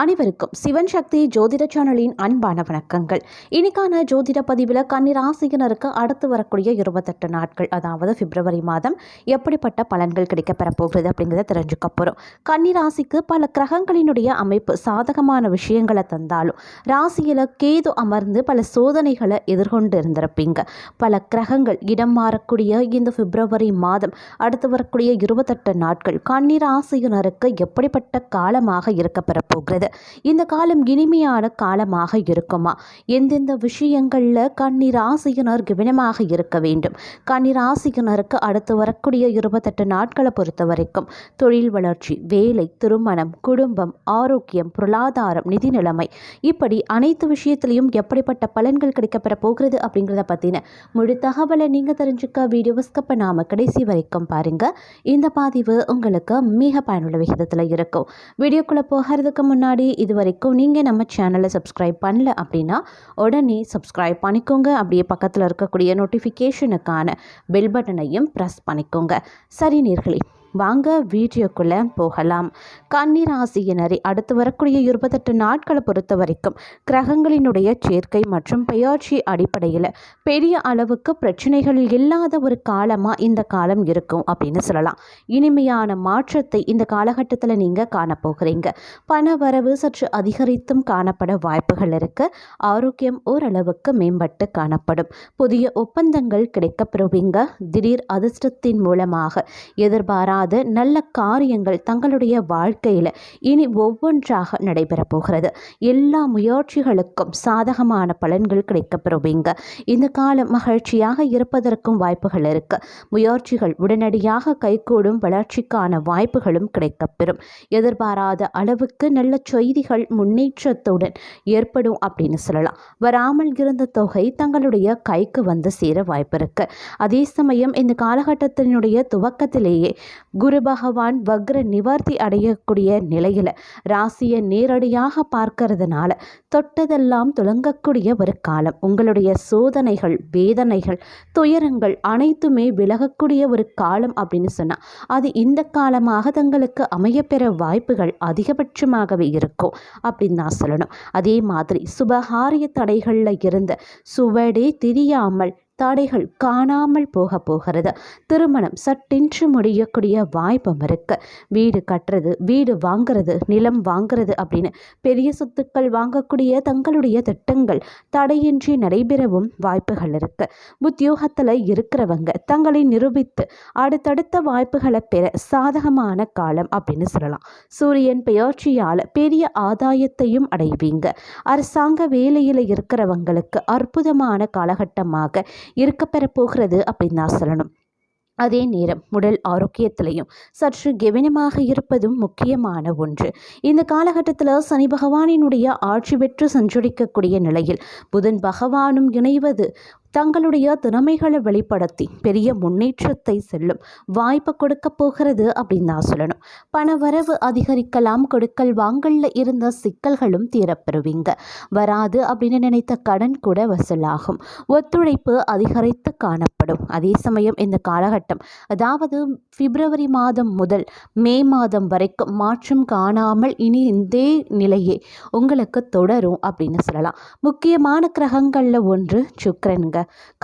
அனைவருக்கும் சிவன் சக்தி ஜோதிட சேனலின் அன்பான வணக்கங்கள். இன்னைக்கான ஜோதிட பதிவில் கன்னிராசியினருக்கு அடுத்து வரக்கூடிய இருபத்தெட்டு நாட்கள் அதாவது பிப்ரவரி மாதம் எப்படிப்பட்ட பலன்கள் கிடைக்கப்பெற போகிறது அப்படிங்கிறத தெரிஞ்சுக்க போகிறோம் கன்னிராசிக்கு பல கிரகங்களினுடைய அமைப்பு சாதகமான விஷயங்களை தந்தாலும் ராசியில் கேது அமர்ந்து பல சோதனைகளை எதிர்கொண்டு இருந்திருப்பீங்க. பல கிரகங்கள் இடம் மாறக்கூடிய இந்த பிப்ரவரி மாதம் அடுத்து வரக்கூடிய இருபத்தெட்டு நாட்கள் கன்னிராசியினருக்கு எப்படிப்பட்ட காலமாக இருக்கப்பெற போகிறது? இந்த காலம் இனிமையான காலமாக இருக்குமா? எந்தெந்த விஷயங்களில் கன்னிராசியினர் கவனமாக இருக்க வேண்டும்? கன்னிராசியினருக்கு அடுத்து வரக்கூடிய இருபத்தெட்டு நாட்களை பொறுத்த வரைக்கும் தொழில் வளர்ச்சி வேலை திருமணம் குடும்பம் ஆரோக்கியம் பொருளாதாரம் நிதி நிலைமை. இப்படி அனைத்து விஷயத்திலையும் எப்படிப்பட்ட பலன்கள் கிடைக்கப்பெற போகிறது அப்படிங்கிறத பற்றின முழு தகவலை நீங்கள் தெரிஞ்சுக்க வீடியோ ஸ்கப்பை நாம கடைசி வரைக்கும் பாருங்கள் இந்த பதிவு உங்களுக்கு மிக பயனுள்ள விகிதத்தில் இருக்கும். வீடியோக்குள்ளே போகிறதுக்கு முன்னாடி இது வரைக்கும் நீங்கள் நம்ம சேனலை சப்ஸ்கிரைப் பண்ணல அப்படின்னா உடனே சப்ஸ்கிரைப் பண்ணிக்கோங்க. அப்படியே பக்கத்தில் இருக்கக்கூடிய நோட்டிஃபிகேஷனுக்கான பெல் பட்டனையும் ப்ரெஸ் பண்ணிக்கோங்க. சரி நேர்களே வாங்க வீடியோக்குள்ளே போகலாம். கன்னிராசியினரை அடுத்து வரக்கூடிய இருபத்தெட்டு நாட்களை பொறுத்த வரைக்கும் கிரகங்களினுடைய சேர்க்கை மற்றும் பெயர்ச்சி அடிப்படையில் பெரிய அளவுக்கு பிரச்சனைகள் இல்லாத ஒரு காலமாக இந்த காலம் இருக்கும் அப்படின்னு சொல்லலாம். இனிமையான மாற்றத்தை இந்த காலகட்டத்தில் நீங்கள் காணப்போகிறீங்க. பண வரவு சற்று அதிகரித்தும் காணப்பட வாய்ப்புகள் இருக்கு. ஆரோக்கியம் ஓரளவுக்கு மேம்பட்டு காணப்படும். புதிய ஒப்பந்தங்கள் கிடைக்கப்பெறுவீங்க திடீர் அதிர்ஷ்டத்தின் மூலமாக எதிர்பாராத நல்ல காரியங்கள் தங்களுடைய வாழ்க்கையில் இனி ஒவ்வொன்றாக நடைபெறப் போகிறது. எல்லா முயற்சிகளுக்கும் சாதகமான பலன்கள் கிடைக்கப்பெறுவீங்க. இந்த காலம் மகிழ்ச்சியாக இருப்பதற்கும் வாய்ப்புகள் இருக்கு. முயற்சிகள் உடனடியாக கைகூடும் வளர்ச்சிக்கான வாய்ப்புகளும் கிடைக்கப்பெறும். எதிர்பாராத அளவுக்கு நல்ல செய்திகள் முன்னேற்றத்துடன் ஏற்படும் அப்படின்னு சொல்லலாம். வராமல் இருந்த தொகை தங்களுடைய கைக்கு வந்து சேர வாய்ப்பு இருக்கு. அதே சமயம் இந்த காலகட்டத்தினுடைய துவக்கத்திலேயே குரு பகவான் வக்ர நிவர்த்தி அடையக்கூடிய நிலையில் ராசியை நேரடியாக பார்க்கறதுனால தொட்டதெல்லாம் துலங்கக்கூடிய ஒரு காலம். உங்களுடைய சோதனைகள் வேதனைகள் துயரங்கள் அனைத்துமே விலகக்கூடிய ஒரு காலம் அப்படின்னு சொன்னால் அது இந்த காலமாக தங்களுக்கு அமையப்பெற வாய்ப்புகள் அதிகபட்சமாகவே இருக்கும் அப்படின்னு நான் சொல்லணும். அதே மாதிரி சுபகாரிய தடைகளில் இருந்த சுவடே தெரியாமல் தடைகள் காணாமல் போக போகிறது. திருமணம் சட்டென்று முடியக்கூடிய வாய்ப்பும் இருக்கு. வீடு கட்டுறது வீடு வாங்குறது நிலம் வாங்குறது அப்படின்னு பெரிய சொத்துக்கள் வாங்கக்கூடிய தங்களுடைய திட்டங்கள் தடையின்றி நடைபெறவும் வாய்ப்புகள் இருக்கு. உத்தியோகத்தில் இருக்கிறவங்க தங்களை நிரூபித்து அடுத்தடுத்த வாய்ப்புகளை பெற சாதகமான காலம் அப்படின்னு சொல்லலாம். சூரியன் பெயர்ச்சியால் பெரிய ஆதாயத்தையும் அடைவீங்க. அரசாங்க வேலையில் இருக்கிறவங்களுக்கு அற்புதமான காலகட்டமாக இருக்கப்பெற போகிறது அப்படின்னு நான் சொல்லணும். அதே நேரம் உடல் ஆரோக்கியத்திலையும் சற்று கவனமாக இருப்பதும் முக்கியமான ஒன்று. இந்த காலகட்டத்தில் சனி பகவானினுடைய ஆட்சி பெற்று சஞ்சரிக்கக்கூடிய நிலையில் புதன் பகவானும் இணைவது தங்களுடைய திறமைகளை வெளிப்படுத்தி பெரிய முன்னேற்றத்தை செல்லும் வாய்ப்பை கொடுக்க போகிறது அப்படின்னு நான் சொல்லணும். பண வரவு அதிகரிக்கலாம் கொடுக்கல் வாங்கல்ல இருந்த சிக்கல்களும் தீரப்பெறுவீங்க. வராது அப்படின்னு நினைத்த கடன் கூட வசூலாகும். ஒத்துழைப்பு அதிகரித்து காணப்படும். அதே சமயம் இந்த காலகட்டம் அதாவது பிப்ரவரி மாதம் முதல் மே மாதம் வரைக்கும் மாற்றம் காணாமல் இனி இதே நிலையே உங்களுக்கு தொடரும் அப்படின்னு சொல்லலாம். முக்கியமான கிரகங்களில் ஒன்று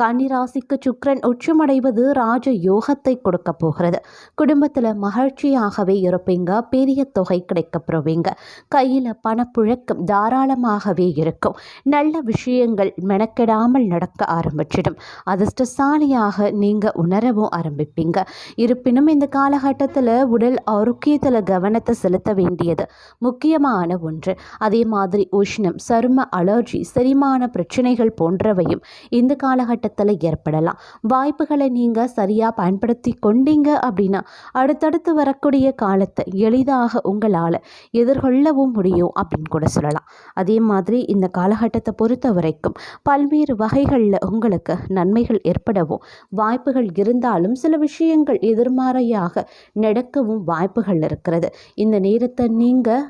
கன்னிராசிக்கு சுக்கரன் உச்சமடைவது ராஜ யோகத்தை கொடுக்க போகிறது. குடும்பத்தில் மகிழ்ச்சியாகவே இருப்பீங்க. பெரிய தொகை கிடைக்கப்பெறுவீங்க கையில் பணப்புழக்கம் தாராளமாகவே இருக்கும். நல்ல விஷயங்கள் மெனக்கெடாமல் நடக்க ஆரம்பிச்சிடும். அதிர்ஷ்டசாலியாக நீங்கள் உணரவும் ஆரம்பிப்பீங்க. இருப்பினும் இந்த காலகட்டத்தில் உடல் ஆரோக்கியத்தில் கவனத்தை செலுத்த வேண்டியது முக்கியமான ஒன்று. அதே மாதிரி உஷ்ணம் சரும அலர்ஜி செரிமான பிரச்சனைகள் போன்றவையும் இந்த காலகட்டத்தில் ஏற்படலாம். வாய்ப்புகளை நீங்கள் சரியாக பயன்படுத்தி கொண்டீங்க அப்படின்னா அடுத்தடுத்து வரக்கூடிய காலத்தை எளிதாக உங்களால் எதிர்கொள்ளவும் முடியும் அப்படின்னு கூட சொல்லலாம். அதே மாதிரி இந்த காலகட்டத்தை பொறுத்த வரைக்கும் பல்வேறு வகைகளில் உங்களுக்கு நன்மைகள் ஏற்படவும் வாய்ப்புகள் இருந்தாலும் சில விஷயங்கள் எதிர்மறையாக நடக்கவும் வாய்ப்புகள் இருக்கிறது. இந்த நேரத்தை நீங்கள்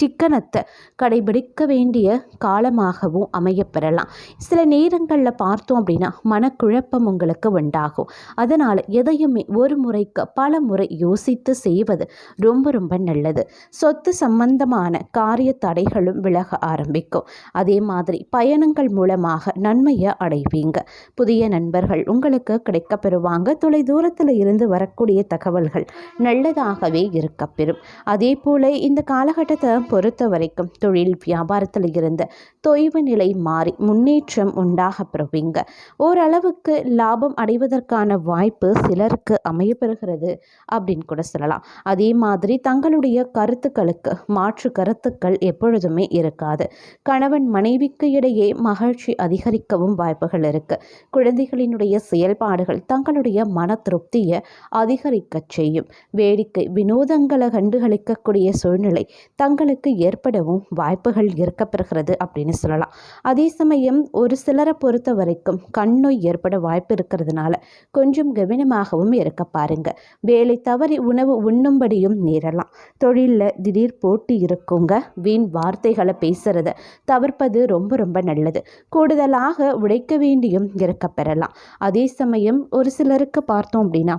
சிக்கனத்தை கடைபிடிக்க வேண்டிய காலமாகவும் அமையப்பெறலாம். சில நேரங்களில் பார்த்தோம் அப்படின்னா மனக்குழப்பம் உங்களுக்கு உண்டாகும். அதனால் எதையுமே ஒரு முறைக்கு பல முறை யோசித்து செய்வது ரொம்ப ரொம்ப நல்லது. சொத்து சம்பந்தமான காரிய தடைகளும் விலக ஆரம்பிக்கும். அதே மாதிரி பயணங்கள் மூலமாக நன்மையை அடைவீங்க. புதிய நண்பர்கள் உங்களுக்கு கிடைக்கப்பெறுவாங்க தொலை தூரத்தில் இருந்து வரக்கூடிய தகவல்கள் நல்லதாகவே இருக்கப்பெறும் அதே போல இந்த காலகட்டத்தை பொறுத்த வரைக்கும் தொழில் வியாபாரத்தில் இருந்த தொய்வு நிலை மாறி முன்னேற்றம் உண்டாக பெறுவீங்க ஓரளவுக்கு லாபம் அடைவதற்கான வாய்ப்பு சிலருக்கு அமையப்பெறுகிறது அப்படின்னு கூட சொல்லலாம். அதே மாதிரி தங்களுடைய கருத்துக்களுக்கு மாற்று கருத்துக்கள் எப்பொழுதுமே இருக்காது. கணவன் மனைவிக்கு இடையே மகிழ்ச்சி அதிகரிக்கவும் வாய்ப்புகள் இருக்கு. குழந்தைகளினுடைய செயல்பாடுகள் தங்களுடைய மன திருப்தியை அதிகரிக்க செய்யும். வேடிக்கை வினோதங்களை கண்டுகளிக்கக்கூடிய சூழ்நிலை தங்களுக்கு ஏற்படவும் வாய்ப்புகள் இருக்கப்பெறுகிறது அப்படின்னு சொல்லலாம். அதே சமயம் ஒரு சிலரை பொறுத்த வரைக்கும் கண்ணோய் ஏற்பட வாய்ப்பு இருக்கிறதுனால கொஞ்சம் கவனமாகவும் இருக்க பாருங்க. வேலை தவறி உணவு உண்ணும்படியும் நேரலாம். தொழிலில் திடீர் போட்டி இருக்குங்க. வீண் வார்த்தைகளை பேசுறத தவிர்ப்பது ரொம்ப ரொம்ப நல்லது. கூடுதலாக உழைக்க வேண்டியும் இருக்க பெறலாம் அதே சமயம் ஒரு சிலருக்கு பார்த்தோம் அப்படின்னா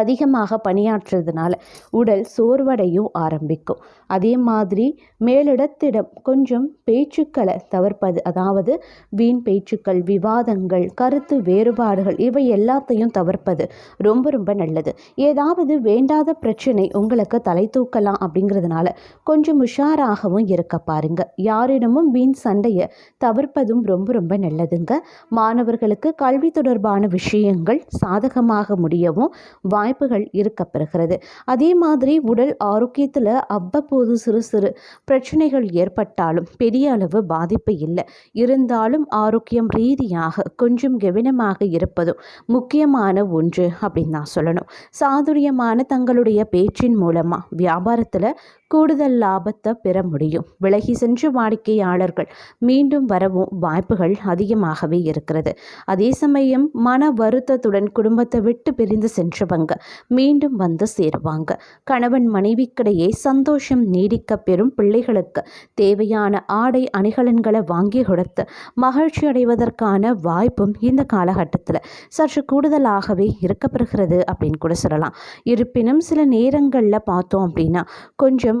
அதிகமாக பணியாற்றுறதுனால உடல் சோர்வடையும் ஆரம்பிக்கும். அதே மாதிரி மேலிடத்திடம் கொஞ்சம் பேச்சுக்களை தவிர்ப்பது அதாவது வீண் பேச்சுக்கள் விவாதங்கள் கருத்து வேறுபாடுகள் இவை எல்லாத்தையும் தவிர்ப்பது ரொம்ப ரொம்ப நல்லது. ஏதாவது வேண்டாத பிரச்சனை உங்களுக்கு தலை தூக்கலாம் அப்படிங்கிறதுனால கொஞ்சம் உஷாராகவும் இருக்க பாருங்க. யாரிடமும் வீண் சண்டையை தவிர்ப்பதும் ரொம்ப ரொம்ப நல்லதுங்க. மாணவர்களுக்கு கல்வி தொடர்பான விஷயங்கள் சாதகமாக முடியவும் வாய்ப்புகள் இருக்கப்பெறுகிறது. அதே மாதிரி உடல் ஆரோக்கியத்தில் அவ்வப்போது சிறு சிறு பிரச்சனைகள் ஏற்பட்டாலும் பெரிய அளவு பாதிப்பு இல்லை. இருந்தாலும் ஆரோக்கியம் ரீதியாக கொஞ்சம் கவனமாக இருப்பதும் முக்கியமான ஒன்று அப்படின்னு நான் சொல்லணும். சாதுரியமான தங்களுடைய பேச்சின் மூலமாக வியாபாரத்தில் கூடுதல் லாபத்தை பெற முடியும். விலகி சென்ற வாடிக்கையாளர்கள் மீண்டும் வரவும் வாய்ப்புகள் அதிகமாகவே இருக்கிறது. அதே சமயம் மன வருத்தத்துடன் குடும்பத்தை விட்டு பிரிந்து சென்றவங்க மீண்டும் வந்து சேருவாங்க. கணவன் மனைவிக்கிடையே சந்தோஷம் நீடிக்க பெறும் பிள்ளைகளுக்கு தேவையான ஆடை அணிகலன்களை வாங்கி கொடுத்து மகிழ்ச்சி அடைவதற்கான வாய்ப்பும் இந்த காலகட்டத்தில் சற்று கூடுதலாகவே இருக்கப்பெறுகிறது அப்படின்னு கூட சொல்லலாம். இருப்பினும் சில நேரங்களில் பார்த்தோம் அப்படின்னா கொஞ்சம்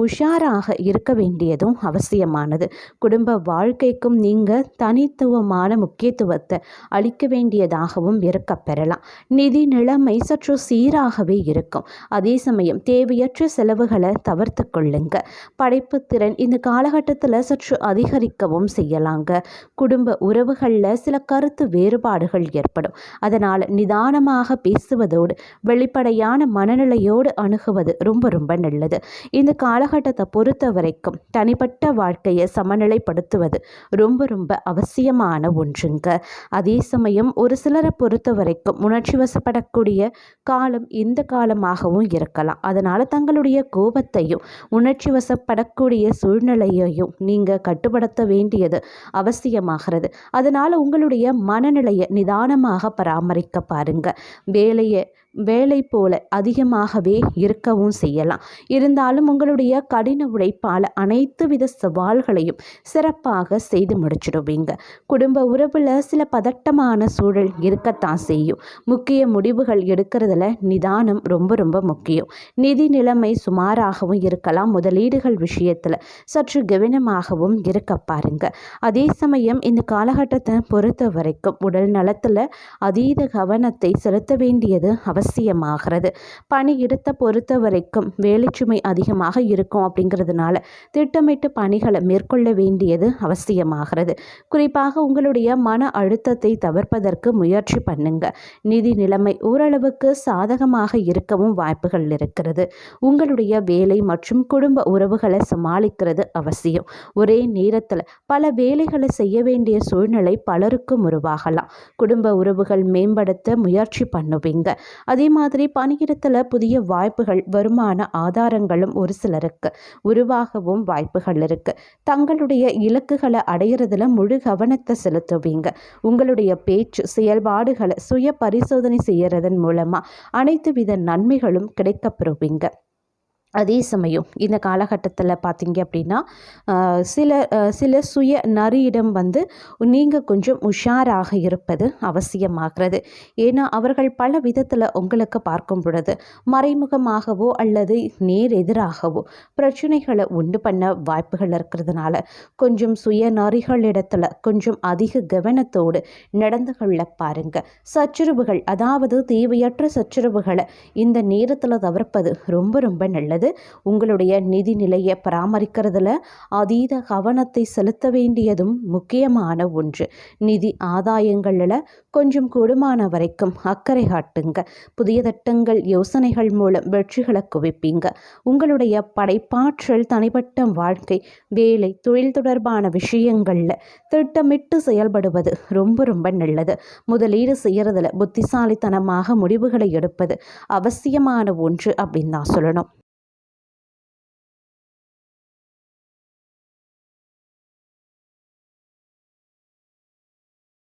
உஷாராக இருக்க வேண்டியதும் அவசியமானது. குடும்ப வாழ்க்கைக்கும் நீங்கள் தனித்துவமான முக்கியத்துவத்தை அளிக்க வேண்டியதாகவும் இருக்க பெறலாம். நிதி நிலைமை சற்று சீராகவே இருக்கும். அதே சமயம் தேவையற்ற செலவுகளை தவிர்த்து கொள்ளுங்க. படைப்பு திறன் இந்த காலகட்டத்தில் சற்று அதிகரிக்கவும் செய்யலாங்க. குடும்ப உறவுகளில் சில கருத்து வேறுபாடுகள் ஏற்படும். அதனால் நிதானமாக பேசுவதோடு வெளிப்படையான மனநிலையோடு அணுகுவது ரொம்ப ரொம்ப நல்லது. இந்த கால காலகட்டத்தை பொறுத்த வரைக்கும் தனிப்பட்ட வாழ்க்கையை சமநிலைப்படுத்துவது ரொம்ப ரொம்ப அவசியமான ஒன்றுங்க. அதே சமயம் ஒரு சிலரை பொறுத்த வரைக்கும் உணர்ச்சி வசப்படக்கூடிய காலம் இந்த காலமாகவும் இருக்கலாம். அதனால் தங்களுடைய கோபத்தையும் உணர்ச்சி வசப்படக்கூடிய சூழ்நிலையையும் நீங்கள் கட்டுப்படுத்த வேண்டியது அவசியமாகிறது. அதனால் உங்களுடைய மனநிலையை நிதானமாக பராமரிக்க பாருங்க. வேலையை வேலை போல அதிகமாகவே இருக்கவும் செய்யலாம். இருந்தாலும் உங்களுடைய கடின உழைப்பால் அனைத்து வித சவால்களையும் சிறப்பாக செய்து முடிச்சிடுவீங்க. குடும்ப உறவில் சில பதட்டமான சூழல் இருக்கத்தான் செய்யும். முக்கிய முடிவுகள் எடுக்கிறதுல நிதானம் ரொம்ப ரொம்ப முக்கியம். நிதி நிலைமை சுமாராகவும் இருக்கலாம். முதலீடுகள் விஷயத்தில் சற்று கவனமாகவும் இருக்க பாருங்க. அதே சமயம் இந்த காலகட்டத்தை பொறுத்த வரைக்கும் உடல் நலத்தில் அதீத கவனத்தை செலுத்த வேண்டியது அவசியம். அவசியமாகிறது பணியிடத்தை பொறுத்த வரைக்கும் வேலைச்சுமை அதிகமாக இருக்கும் அப்படிங்கிறதுனால திட்டமிட்டு பணிகளை மேற்கொள்ள வேண்டியது அவசியமாகிறது. குறிப்பாக உங்களுடைய மன அழுத்தத்தை தவிர்ப்பதற்கு முயற்சி பண்ணுங்க. நிதி நிலைமை ஓரளவுக்கு சாதகமாக இருக்கவும் வாய்ப்புகள் இருக்கிறது. உங்களுடைய வேலை மற்றும் குடும்ப உறவுகளை சமாளிக்கிறது அவசியம். ஒரே நேரத்தில் பல வேலைகளை செய்ய வேண்டிய சூழ்நிலை பலருக்கும் உருவாகலாம். குடும்ப உறவுகள் மேம்படுத்த முயற்சி பண்ணுவீங்க. அதே மாதிரி பணியிடத்தில் புதிய வாய்ப்புகள் வருமான ஆதாரங்களும் ஒரு சிலருக்கு உருவாகவும் வாய்ப்புகள் இருக்குது தங்களுடைய இலக்குகளை அடையிறதுல முழு கவனத்தை செலுத்துவீங்க. உங்களுடைய பேச்சு செயல்பாடுகளை சுய பரிசோதனை செய்யறதன் மூலமாக அனைத்து வித நன்மைகளும் கிடைக்கப்பெறுவீங்க. அதே சமயம் இந்த காலகட்டத்தில் பார்த்தீங்க அப்படின்னா சில சில சுய நரியிடம் வந்து நீங்கள் கொஞ்சம் உஷாராக இருப்பது அவசியமாகிறது. ஏன்னா அவர்கள் பல விதத்தில் உங்களுக்கு பார்க்கும் பொழுது மறைமுகமாகவோ அல்லது நேர் எதிராகவோ பிரச்சனைகளை உண்டு பண்ண வாய்ப்புகள் இருக்கிறதுனால கொஞ்சம் சுய நரிகளிடத்தில் கொஞ்சம் அதிக கவனத்தோடு நடந்து கொள்ள பாருங்கள் சச்சரவுகள் அதாவது தேவையற்ற சச்சரவுகளை இந்த நேரத்தில் தவிர்ப்பது ரொம்ப ரொம்ப நல்லது. உங்களுடைய நிதி நிலையை பராமரிக்கிறதுல அதீத கவனத்தை செலுத்த வேண்டியதும் முக்கியமான ஒன்று. நிதி ஆதாயங்களில் கொஞ்சம் கூடுமான வரைக்கும் அக்கறை காட்டுங்க. புதிய திட்டங்கள் யோசனைகள் மூலம் வெற்றிகளை குவிப்பீங்க. உங்களுடைய படைப்பாற்றல் தனிப்பட்ட வாழ்க்கை வேலை தொழில் தொடர்பான விஷயங்களில் திட்டமிட்டு செயல்படுவது ரொம்ப ரொம்ப நல்லது. முதலீடு செய்கிறதுல புத்திசாலித்தனமாக முடிவுகளை எடுப்பது அவசியமான ஒன்று அப்படின்னு தான் சொல்லணும்.